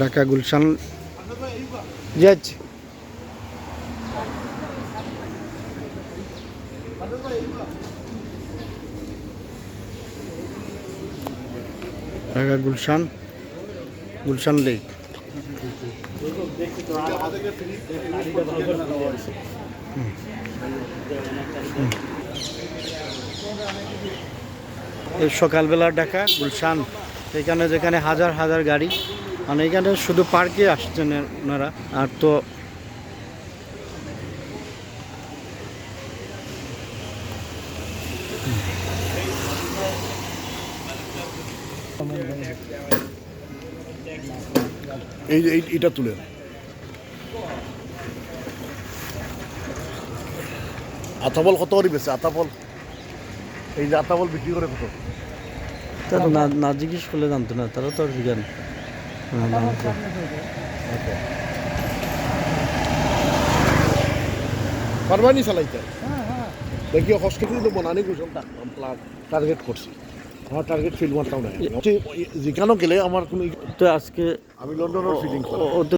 Dhaka Gulshan. Dhaka Gulshan Gulshan lake. এই সকালবেলা ঢাকা গুলশান। এখানে যেখানে হাজার হাজার গাড়ি মানে এখানে শুধু পার্কে আসছেন ওনারা। আর তো এই এটা তুলে আতাবল কত করে বেছে আতাবল এই যে আতাবল বিক্রি করে কত? তারা না না জিজ্ঞেস করলে জানতো না তারা তো আর জ্ঞান পারবানি চালাইতে দেখি কষ্ট করে তো বনানি কুশল টার্গেট করছি। আমার টার্গেট ফিল মারতাম না যেখানেও গেলে আমার কোনো তো আজকে আমি লন্ডনের ফিলিং